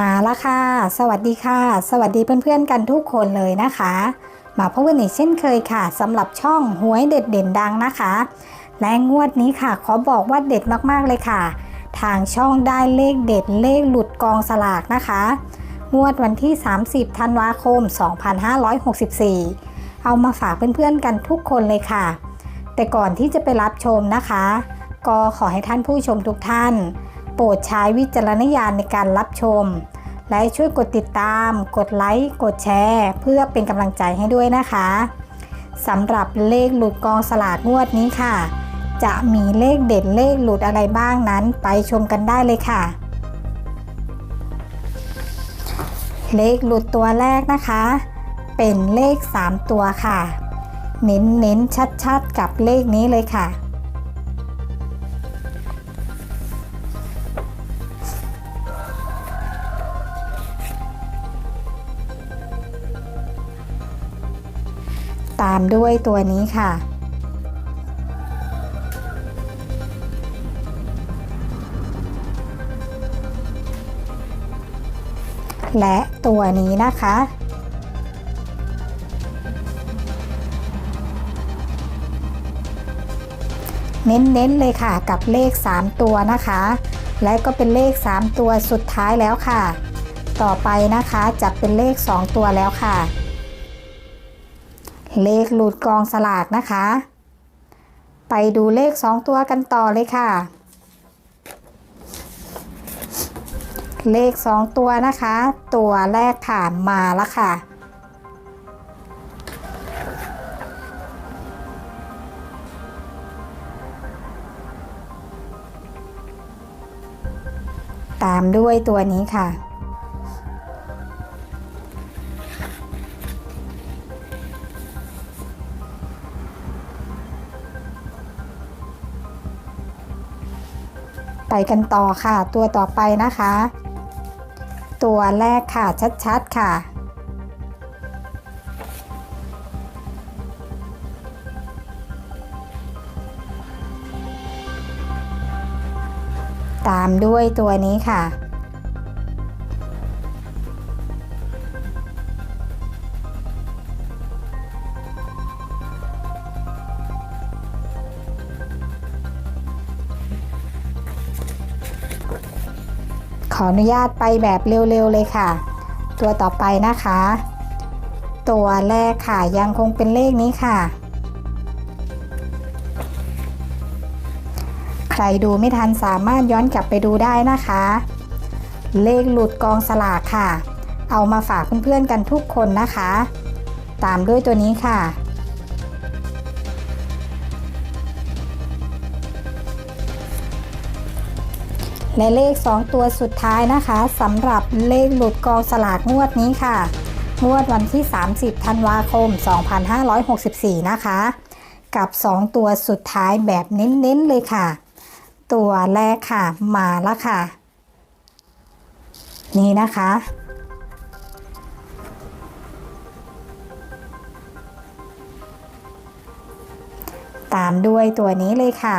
มาแล้วค่ะ สวัสดีค่ะ สวัสดีเพื่อนๆกันทุกคนเลยนะคะ มาพบกันอีกเช่นเคยค่ะสำหรับช่องหวยเด็ดเด่นดังนะคะ และงวดนี้ค่ะ ขอบอกว่าเด็ดมากๆเลยค่ะ ทางช่องได้เลขเด็ดเลขหลุดกองสลากนะคะ งวดวันที่ 30 ธันวาคม 2564 เอามาฝากเพื่อนๆกันทุกคนเลยค่ะ แต่ก่อนที่จะไปรับชมนะคะ ก็ขอให้ท่านผู้ชมทุกท่านโปรดใช้วิจารณญาณในการรับชม และช่วยกดติดตาม กดไลค์ กดแชร์ เพื่อเป็นกำลังใจให้ด้วยนะคะสำหรับเลขหลุดกองสลากงวดนี้ค่ะ จะมีเลขเด็ดเลขหลุดอะไรบ้างนั้นไปชมกันได้เลยค่ะ เลขหลุดตัวแรกนะคะ เป็นเลข 3 ตัวค่ะ เน้นเน้นชัดชัดๆ กับเลขนี้เลยค่ะ ตามด้วยตัวนี้ค่ะ และตัวนี้นะคะเน้นๆเลยค่ะกับเลข 3 ตัวนะคะ และก็เป็นเลข 3 ตัวสุดท้ายแล้วค่ะ ต่อไปนะคะจะเป็นเลข 2 ตัวแล้วค่ะ เลขหลุดกองสลากนะคะ ไปดูเลข 2 ตัวกันต่อเลยค่ะ เลข 2 ตัวนะคะ ตัวแรกค่ะมาแล้วค่ะ ตามด้วยตัวนี้ค่ะ ไปกันต่อค่ะ ตัวต่อไปนะคะ ตัวแรกค่ะชัดๆค่ะ ตามด้วยตัวนี้ค่ะ ออนุญาตไปแบบเร็วๆเลยค่ะ ตัวต่อไปนะคะ ตัวแรกค่ะยังคงเป็นเลขนี้ค่ะ ใครดูไม่ทันสามารถย้อนกลับไปดูได้นะคะ เลขหลุดกองสลากค่ะ เอามาฝากเพื่อนๆกันทุกคนนะคะ ตามด้วยตัวนี้ค่ะ และเลข 2 ตัวสุดท้ายนะคะสำหรับเลขหลุดกองสลากงวดนี้ค่ะ งวดวันที่ 30 ธันวาคม 2564 นะคะ กับ 2 ตัวสุดท้ายแบบเน้นๆเลยค่ะ ตัวแรกค่ะมาล้วค่ะ นี่นะคะ ตามด้วยตัวนี้เลยค่ะ